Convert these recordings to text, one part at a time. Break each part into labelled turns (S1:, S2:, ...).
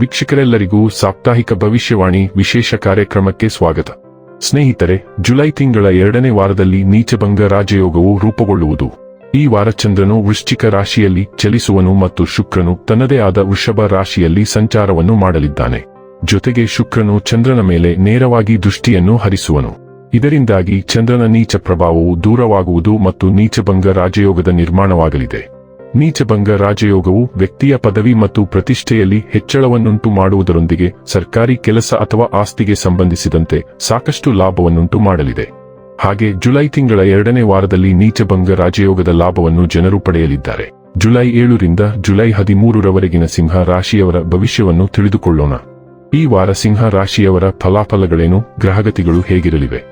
S1: ವೀಕ್ಷಕರೆಲ್ಲರಿಗೂ ಸಾಪ್ತಾಹಿಕ ಭವಿಷ್ಯವಾಣಿ ವಿಶೇಷ ಕಾರ್ಯಕ್ರಮಕ್ಕೆ ಸ್ವಾಗತ. ಸ್ನೇಹಿತರೆ, ಜುಲೈ ತಿಂಗಳ ಎರಡನೇ ವಾರದಲ್ಲಿ ನೀಚಭಂಗ ರಾಜಯೋಗವು ರೂಪುಗೊಳ್ಳುವುದು. ಈ ವಾರ ಚಂದ್ರನು ವೃಶ್ಚಿಕ ರಾಶಿಯಲ್ಲಿ ಚಲಿಸುವನು ಮತ್ತು ಶುಕ್ರನು ತನ್ನದೇ ಆದ ವೃಷಭ ರಾಶಿಯಲ್ಲಿ ಸಂಚಾರವನ್ನು ಮಾಡಲಿದ್ದಾನೆ. ಜೊತೆಗೆ ಶುಕ್ರನು ಚಂದ್ರನ ಮೇಲೆ ನೇರವಾಗಿ ದೃಷ್ಟಿಯನ್ನು ಹರಿಸುವನು. ಇದರಿಂದಾಗಿ ಚಂದ್ರನ ನೀಚ ಪ್ರಭಾವವು ದೂರವಾಗುವುದು ಮತ್ತು ನೀಚಭಂಗ ರಾಜಯೋಗದ ನಿರ್ಮಾಣವಾಗಲಿದೆ. ನೀಚಭಂಗ ರಾಜಯೋಗವು ವ್ಯಕ್ತಿಯ ಪದವಿ ಮತ್ತು ಪ್ರತಿಷ್ಠೆಯಲ್ಲಿ ಹೆಚ್ಚಳವನ್ನುಂಟು ಮಾಡುವುದರೊಂದಿಗೆ ಸರ್ಕಾರಿ ಕೆಲಸ ಅಥವಾ ಆಸ್ತಿಗೆ ಸಂಬಂಧಿಸಿದಂತೆ ಸಾಕಷ್ಟು ಲಾಭವನ್ನುಂಟು ಮಾಡಲಿದೆ. ಹಾಗೆ ಜುಲೈ ತಿಂಗಳ ಎರಡನೇ ವಾರದಲ್ಲಿ ನೀಚಭಂಗ ರಾಜಯೋಗದ ಲಾಭವನ್ನು ಜನರು ಪಡೆಯಲಿದ್ದಾರೆ. ಜುಲೈ ಏಳರಿಂದ ಜುಲೈ ಹದಿಮೂರರವರೆಗಿನ ಸಿಂಹ ರಾಶಿಯವರ ಭವಿಷ್ಯವನ್ನು ತಿಳಿದುಕೊಳ್ಳೋಣ. ಈ ವಾರ ಸಿಂಹ ರಾಶಿಯವರ ಫಲಾಫಲಗಳೇನು, ಗ್ರಹಗತಿಗಳು ಹೇಗಿರಲಿವೆ?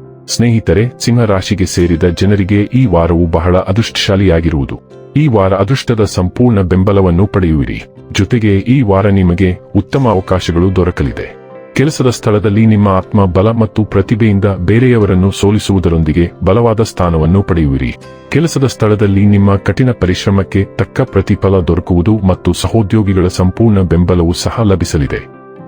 S1: ಸ್ನೇಹಿತರೆ ಸಿಂಹ ರಾಶಿಗೆ ಸೇರಿದ ಜನರಿಗೆ ಈ ವಾರವು ಬಹಳ ಅದೃಷ್ಟಶಾಲಿಯಾಗಿರುವುದು. ಈ ವಾರ ಅದೃಷ್ಟದ ಸಂಪೂರ್ಣ ಬೆಂಬಲವನ್ನು ಪಡೆಯುವಿರಿ. ಜೊತೆಗೆ ಈ ವಾರ ನಿಮಗೆ ಉತ್ತಮ ಅವಕಾಶಗಳು ದೊರಕಲಿದೆ. ಕೆಲಸದ ಸ್ಥಳದಲ್ಲಿ ನಿಮ್ಮ ಆತ್ಮ ಬಲ ಮತ್ತು ಪ್ರತಿಭೆಯಿಂದ ಬೇರೆಯವರನ್ನು ಸೋಲಿಸುವುದರೊಂದಿಗೆ ಬಲವಾದ ಸ್ಥಾನವನ್ನು ಪಡೆಯುವಿರಿ. ಕೆಲಸದ ಸ್ಥಳದಲ್ಲಿ ನಿಮ್ಮ ಕಠಿಣ ಪರಿಶ್ರಮಕ್ಕೆ ತಕ್ಕ ಪ್ರತಿಫಲ ದೊರಕುವುದು ಮತ್ತು ಸಹೋದ್ಯೋಗಿಗಳ ಸಂಪೂರ್ಣ ಬೆಂಬಲವು ಸಹ ಲಭಿಸಲಿದೆ.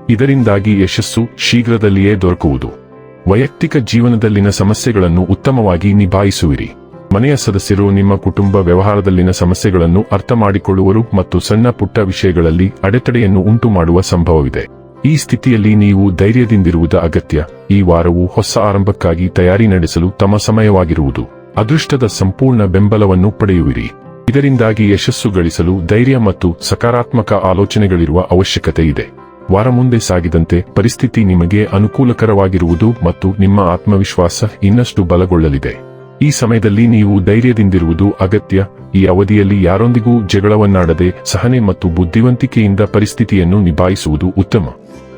S1: ಇದರಿಂದಾಗಿ ಯಶಸ್ಸು ಶೀಘ್ರದಲ್ಲಿಯೇ ದೊರಕುವುದು. ವೈಯಕ್ತಿಕ ಜೀವನದಲ್ಲಿನ ಸಮಸ್ಯೆಗಳನ್ನು ಉತ್ತಮವಾಗಿ ನಿಭಾಯಿಸುವಿರಿ. ಮನೆಯ ಸದಸ್ಯರು ನಿಮ್ಮ ಕುಟುಂಬ ವ್ಯವಹಾರದಲ್ಲಿನ ಸಮಸ್ಯೆಗಳನ್ನು ಅರ್ಥ ಮಾಡಿಕೊಳ್ಳುವರು ಮತ್ತು ಸಣ್ಣ ಪುಟ್ಟ ವಿಷಯಗಳಲ್ಲಿ ಅಡೆತಡೆಯನ್ನು ಉಂಟು ಮಾಡುವ ಸಂಭವವಿದೆ. ಈ ಸ್ಥಿತಿಯಲ್ಲಿ ನೀವು ಧೈರ್ಯದಿಂದಿರುವುದು ಅಗತ್ಯ. ಈ ವಾರವು ಹೊಸ ಆರಂಭಕ್ಕಾಗಿ ತಯಾರಿ ನಡೆಸಲು ತಮ್ಮ ಸಮಯವಾಗಿರುವುದು. ಅದೃಷ್ಟದ ಸಂಪೂರ್ಣ ಬೆಂಬಲವನ್ನು ಪಡೆಯುವಿರಿ. ಇದರಿಂದಾಗಿ ಯಶಸ್ಸು ಗಳಿಸಲು ಧೈರ್ಯ ಮತ್ತು ಸಕಾರಾತ್ಮಕ ಆಲೋಚನೆಗಳಿರುವ ಅವಶ್ಯಕತೆ ಇದೆ. ವಾರ ಮುಂದೆ ಸಾಗಿದಂತೆ ಪರಿಸ್ಥಿತಿ ನಿಮಗೆ ಅನುಕೂಲಕರವಾಗಿರುವುದು ಮತ್ತು ನಿಮ್ಮ ಆತ್ಮವಿಶ್ವಾಸ ಇನ್ನಷ್ಟು ಬಲಗೊಳ್ಳಲಿದೆ. ಈ ಸಮಯದಲ್ಲಿ ನೀವು ಧೈರ್ಯದಿಂದಿರುವುದು ಅಗತ್ಯ. ಈ ಅವಧಿಯಲ್ಲಿ ಯಾರೊಂದಿಗೂ ಜಗಳವನ್ನಾಡದೆ ಸಹನೆ ಮತ್ತು ಬುದ್ಧಿವಂತಿಕೆಯಿಂದ ಪರಿಸ್ಥಿತಿಯನ್ನು ನಿಭಾಯಿಸುವುದು ಉತ್ತಮ.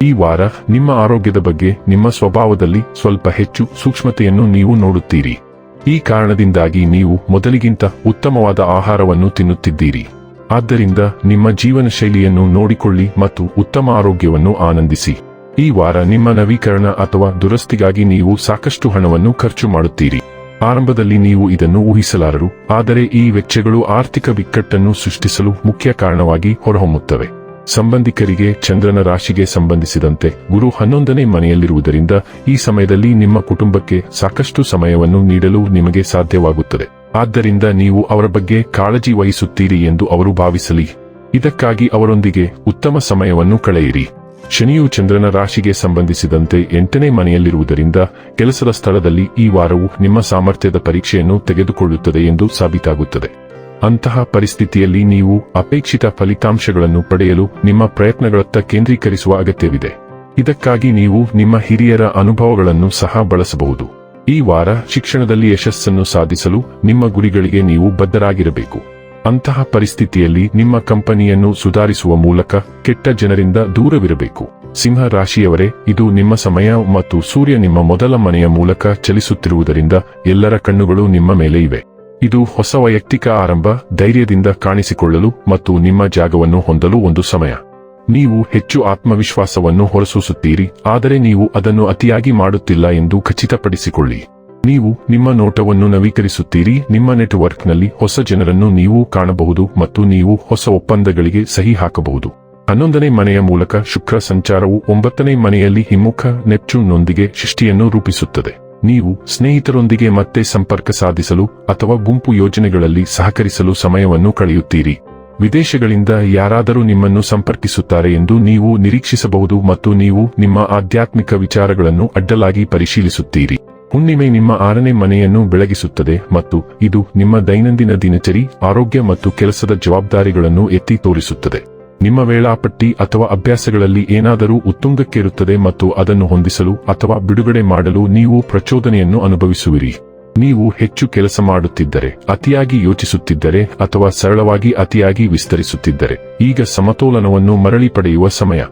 S1: ಈ ವಾರ ನಿಮ್ಮ ಆರೋಗ್ಯದ ಬಗ್ಗೆ, ನಿಮ್ಮ ಸ್ವಭಾವದಲ್ಲಿ ಸ್ವಲ್ಪ ಹೆಚ್ಚು ಸೂಕ್ಷ್ಮತೆಯನ್ನು ನೀವು ನೋಡುತ್ತೀರಿ. ಈ ಕಾರಣದಿಂದಾಗಿ ನೀವು ಮೊದಲಿಗಿಂತ ಉತ್ತಮವಾದ ಆಹಾರವನ್ನು ತಿನ್ನುತ್ತಿದ್ದೀರಿ. ಆದ್ದರಿಂದ ನಿಮ್ಮ ಜೀವನ ಶೈಲಿಯನ್ನು ನೋಡಿಕೊಳ್ಳಿ ಮತ್ತು ಉತ್ತಮ ಆರೋಗ್ಯವನ್ನು ಆನಂದಿಸಿ. ಈ ವಾರ ನಿಮ್ಮ ನವೀಕರಣ ಅಥವಾ ದುರಸ್ತಿಗಾಗಿ ನೀವು ಸಾಕಷ್ಟು ಹಣವನ್ನು ಖರ್ಚು ಮಾಡುತ್ತೀರಿ. ಆರಂಭದಲ್ಲಿ ನೀವು ಇದನ್ನು ಊಹಿಸಲಾರರು, ಆದರೆ ಈ ವೆಚ್ಚಗಳು ಆರ್ಥಿಕ ಬಿಕ್ಕಟ್ಟನ್ನು ಸೃಷ್ಟಿಸಲು ಮುಖ್ಯ ಕಾರಣವಾಗಿ ಹೊರಹೊಮ್ಮುತ್ತವೆ. ಸಂಬಂಧಿಕರಿಗೆ ಚಂದ್ರನ ರಾಶಿಗೆ ಸಂಬಂಧಿಸಿದಂತೆ ಗುರು ಹನ್ನೊಂದನೇ ಮನೆಯಲ್ಲಿರುವುದರಿಂದ ಈ ಸಮಯದಲ್ಲಿ ನಿಮ್ಮ ಕುಟುಂಬಕ್ಕೆ ಸಾಕಷ್ಟು ಸಮಯವನ್ನು ನೀಡಲು ನಿಮಗೆ ಸಾಧ್ಯವಾಗುತ್ತದೆ. ಆದ್ದರಿಂದ ನೀವು ಅವರ ಬಗ್ಗೆ ಕಾಳಜಿ ವಹಿಸುತ್ತೀರಿ ಎಂದು ಅವರು ಭಾವಿಸಲಿ. ಇದಕ್ಕಾಗಿ ಅವರೊಂದಿಗೆ ಉತ್ತಮ ಸಮಯವನ್ನು ಕಳೆಯಿರಿ. ಶನಿಯು ಚಂದ್ರನ ರಾಶಿಗೆ ಸಂಬಂಧಿಸಿದಂತೆ ಎಂಟನೇ ಮನೆಯಲ್ಲಿರುವುದರಿಂದ ಕೆಲಸದ ಸ್ಥಳದಲ್ಲಿ ಈ ವಾರವು ನಿಮ್ಮ ಸಾಮರ್ಥ್ಯದ ಪರೀಕ್ಷೆಯನ್ನು ತೆಗೆದುಕೊಳ್ಳುತ್ತದೆ ಎಂದು ಸಾಬೀತಾಗುತ್ತದೆ. ಅಂತಹ ಪರಿಸ್ಥಿತಿಯಲ್ಲಿ ನೀವು ಅಪೇಕ್ಷಿತ ಫಲಿತಾಂಶಗಳನ್ನು ಪಡೆಯಲು ನಿಮ್ಮ ಪ್ರಯತ್ನಗಳತ್ತ ಕೇಂದ್ರೀಕರಿಸುವ ಅಗತ್ಯವಿದೆ. ಇದಕ್ಕಾಗಿ ನೀವು ನಿಮ್ಮ ಹಿರಿಯರ ಅನುಭವಗಳನ್ನು ಸಹ ಬಳಸಬಹುದು. ಈ ವಾರ ಶಿಕ್ಷಣದಲ್ಲಿ ಯಶಸ್ಸನ್ನು ಸಾಧಿಸಲು ನಿಮ್ಮ ಗುರಿಗಳಿಗೆ ನೀವು ಬದ್ಧರಾಗಿರಬೇಕು. ಅಂತಹ ಪರಿಸ್ಥಿತಿಯಲ್ಲಿ ನಿಮ್ಮ ಕಂಪನಿಯನ್ನು ಸುಧಾರಿಸುವ ಮೂಲಕ ಕೆಟ್ಟ ಜನರಿಂದ ದೂರವಿರಬೇಕು. ಸಿಂಹ ರಾಶಿಯವರೇ, ಇದು ನಿಮ್ಮ ಸಮಯ ಮತ್ತು ಸೂರ್ಯ ನಿಮ್ಮ ಮೊದಲ ಮನೆಯ ಮೂಲಕ ಚಲಿಸುತ್ತಿರುವುದರಿಂದ ಎಲ್ಲರ ಕಣ್ಣುಗಳು ನಿಮ್ಮ ಮೇಲೆ ಇವೆ. ಇದು ಹೊಸ ವೈಯಕ್ತಿಕ ಆರಂಭ, ಧೈರ್ಯದಿಂದ ಕಾಣಿಸಿಕೊಳ್ಳಲು ಮತ್ತು ನಿಮ್ಮ ಜಾಗವನ್ನು ಹೊಂದಲು ಒಂದು ಸಮಯ. ನೀವು ಹೆಚ್ಚು ಆತ್ಮವಿಶ್ವಾಸವನ್ನು ಹೊರಸೂಸುತ್ತೀರಿ, ಆದರೆ ನೀವು ಅದನ್ನು ಅತಿಯಾಗಿ ಮಾಡುತ್ತಿಲ್ಲ ಎಂದು ಖಚಿತಪಡಿಸಿಕೊಳ್ಳಿ. ನೀವು ನಿಮ್ಮ ನೋಟವನ್ನು ನವೀಕರಿಸುತ್ತೀರಿ, ನಿಮ್ಮ ನೆಟ್ವರ್ಕ್ನಲ್ಲಿ ಹೊಸ ಜನರನ್ನು ನೀವು ಕಾಣಬಹುದು ಮತ್ತು ನೀವು ಹೊಸ ಒಪ್ಪಂದಗಳಿಗೆ ಸಹಿ ಹಾಕಬಹುದು. ಹನ್ನೊಂದನೇ ಮನೆಯ ಮೂಲಕ ಶುಕ್ರ ಸಂಚಾರವು ಒಂಬತ್ತನೇ ಮನೆಯಲ್ಲಿ ಹಿಮ್ಮುಖ ನೆಪ್ಚೂನ್ನೊಂದಿಗೆ ಶಿಷ್ಟಿಯನ್ನು ರೂಪಿಸುತ್ತದೆ. ನೀವು ಸ್ನೇಹಿತರೊಂದಿಗೆ ಮತ್ತೆ ಸಂಪರ್ಕ ಸಾಧಿಸಲು ಅಥವಾ ಗುಂಪು ಯೋಜನೆಗಳಲ್ಲಿ ಸಹಕರಿಸಲು ಸಮಯವನ್ನು ಕಳೆಯುತ್ತೀರಿ. ವಿದೇಶಗಳಿಂದ ಯಾರಾದರೂ ನಿಮ್ಮನ್ನು ಸಂಪರ್ಕಿಸುತ್ತಾರೆ ಎಂದು ನೀವು ನಿರೀಕ್ಷಿಸಬಹುದು ಮತ್ತು ನೀವು ನಿಮ್ಮ ಆಧ್ಯಾತ್ಮಿಕ ವಿಚಾರಗಳನ್ನು ಅಡ್ಡಲಾಗಿ ಪರಿಶೀಲಿಸುತ್ತೀರಿ. ಹುಣ್ಣಿಮೆ ನಿಮ್ಮ ಆರನೇ ಮನೆಯನ್ನು ಬೆಳಗಿಸುತ್ತದೆ ಮತ್ತು ಇದು ನಿಮ್ಮ ದೈನಂದಿನ ದಿನಚರಿ, ಆರೋಗ್ಯ ಮತ್ತು ಕೆಲಸದ ಜವಾಬ್ದಾರಿಗಳನ್ನು ಎತ್ತಿ ತೋರಿಸುತ್ತದೆ. ನಿಮ್ಮ ವೇಳಾಪಟ್ಟಿ ಅಥವಾ ಅಭ್ಯಾಸಗಳಲ್ಲಿ ಏನಾದರೂ ಉತ್ತುಂಗಕ್ಕೇರುತ್ತದೆ ಮತ್ತು ಅದನ್ನು ಹೊಂದಿಸಲು ಅಥವಾ ಬಿಡುಗಡೆ ಮಾಡಲು ನೀವು ಪ್ರಚೋದನೆಯನ್ನು ಅನುಭವಿಸುವಿರಿ. ನೀವು ಹೆಚ್ಚು ಕೆಲಸ ಮಾಡುತ್ತಿದ್ದರೆ, ಅತಿಯಾಗಿ ಯೋಚಿಸುತ್ತಿದ್ದರೆ ಅಥವಾ ಸರಳವಾಗಿ ಅತಿಯಾಗಿ ವಿಸ್ತರಿಸುತ್ತಿದ್ದರೆ, ಈಗ ಸಮತೋಲನವನ್ನು ಮರಳಿ ಪಡೆಯುವ ಸಮಯ.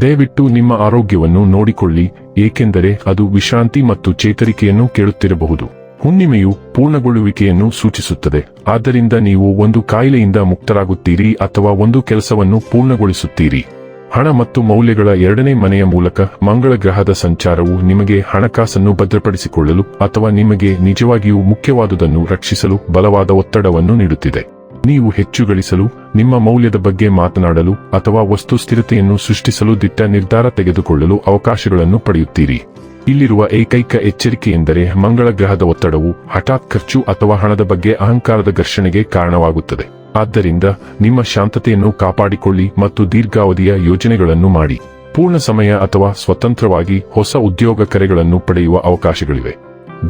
S1: ದಯವಿಟ್ಟು ನಿಮ್ಮ ಆರೋಗ್ಯವನ್ನು ನೋಡಿಕೊಳ್ಳಿ, ಏಕೆಂದರೆ ಅದು ವಿಶ್ರಾಂತಿ ಮತ್ತು ಚೇತರಿಕೆಯನ್ನು ಕೇಳುತ್ತಿರಬಹುದು. ಹುಣ್ಣಿಮೆಯು ಪೂರ್ಣಗೊಳ್ಳುವಿಕೆಯನ್ನು ಸೂಚಿಸುತ್ತದೆ. ಆದ್ದರಿಂದ ನೀವು ಒಂದು ಕಾಯಿಲೆಯಿಂದ ಮುಕ್ತರಾಗುತ್ತೀರಿ ಅಥವಾ ಒಂದು ಕೆಲಸವನ್ನು ಪೂರ್ಣಗೊಳಿಸುತ್ತೀರಿ. ಹಣ ಮತ್ತು ಮೌಲ್ಯಗಳ ಎರಡನೇ ಮನೆಯ ಮೂಲಕ ಮಂಗಳ ಗ್ರಹದ ಸಂಚಾರವು ನಿಮಗೆ ಹಣಕಾಸನ್ನು ಭದ್ರಪಡಿಸಿಕೊಳ್ಳಲು ಅಥವಾ ನಿಮಗೆ ನಿಜವಾಗಿಯೂ ಮುಖ್ಯವಾದುದನ್ನು ರಕ್ಷಿಸಲು ಬಲವಾದ ಒತ್ತಡವನ್ನು ನೀಡುತ್ತಿದೆ. ನೀವು ಹೆಚ್ಚು ಗಳಿಸಲು ನಿಮ್ಮ ಮೌಲ್ಯದ ಬಗ್ಗೆ ಮಾತನಾಡಲು ಅಥವಾ ವಸ್ತು ಸ್ಥಿರತೆಯನ್ನು ಸೃಷ್ಟಿಸಲು ದಿಟ್ಟ ನಿರ್ಧಾರ ತೆಗೆದುಕೊಳ್ಳಲು ಅವಕಾಶಗಳನ್ನು ಪಡೆಯುತ್ತೀರಿ. ಇಲ್ಲಿರುವ ಏಕೈಕ ಎಚ್ಚರಿಕೆ ಎಂದರೆ ಮಂಗಳ ಗ್ರಹದ ಒತ್ತಡವು, ಹಠಾತ್ ಖರ್ಚು ಅಥವಾ ಹಣದ ಬಗ್ಗೆ ಅಹಂಕಾರದ ಘರ್ಷಣೆಗೆ ಕಾರಣವಾಗುತ್ತದೆ. ಆದ್ದರಿಂದ ನಿಮ್ಮ ಶಾಂತತೆಯನ್ನು ಕಾಪಾಡಿಕೊಳ್ಳಿ ಮತ್ತು ದೀರ್ಘಾವಧಿಯ ಯೋಜನೆಗಳನ್ನು ಮಾಡಿ. ಪೂರ್ಣ ಸಮಯ ಅಥವಾ ಸ್ವತಂತ್ರವಾಗಿ ಹೊಸ ಉದ್ಯೋಗ ಕರೆಗಳನ್ನು ಪಡೆಯುವ ಅವಕಾಶಗಳಿವೆ.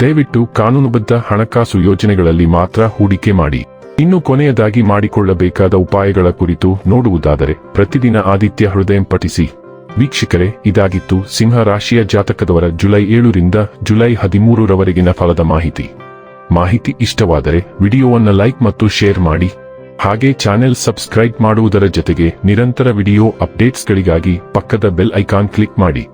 S1: ದಯವಿಟ್ಟು ಕಾನೂನುಬದ್ಧ ಹಣಕಾಸು ಯೋಜನೆಗಳಲ್ಲಿ ಮಾತ್ರ ಹೂಡಿಕೆ ಮಾಡಿ. ಇನ್ನು ಕೊನೆಯದಾಗಿ ಮಾಡಿಕೊಳ್ಳಬೇಕಾದ ಉಪಾಯಗಳ ಕುರಿತು ನೋಡುವುದಾದರೆ, ಪ್ರತಿದಿನ ಆದಿತ್ಯ ಹೃದಯ ಪಠಿಸಿ ವೀಕ್ಷಕರೇ, ಇದಾಗಿತ್ತು ಸಿಂಹ ರಾಶಿಯ ಜಾತಕದವರ ಜುಲೈ ಏಳರಿಂದ ಜುಲೈ ಹದಿಮೂರರವರೆಗಿನ ಫಲದ ಮಾಹಿತಿ. ಮಾಹಿತಿ ಇಷ್ಟವಾದರೆ ವಿಡಿಯೋವನ್ನು ಲೈಕ್ ಮತ್ತು ಶೇರ್ ಮಾಡಿ. ಹಾಗೆ ಚಾನೆಲ್ ಸಬ್ಸ್ಕ್ರೈಬ್ ಮಾಡುವುದರ ಜೊತೆಗೆ ನಿರಂತರ ವಿಡಿಯೋ ಅಪ್ಡೇಟ್ಸ್ಗಳಿಗಾಗಿ ಪಕ್ಕದ ಬೆಲ್ ಐಕಾನ್ ಕ್ಲಿಕ್ ಮಾಡಿ.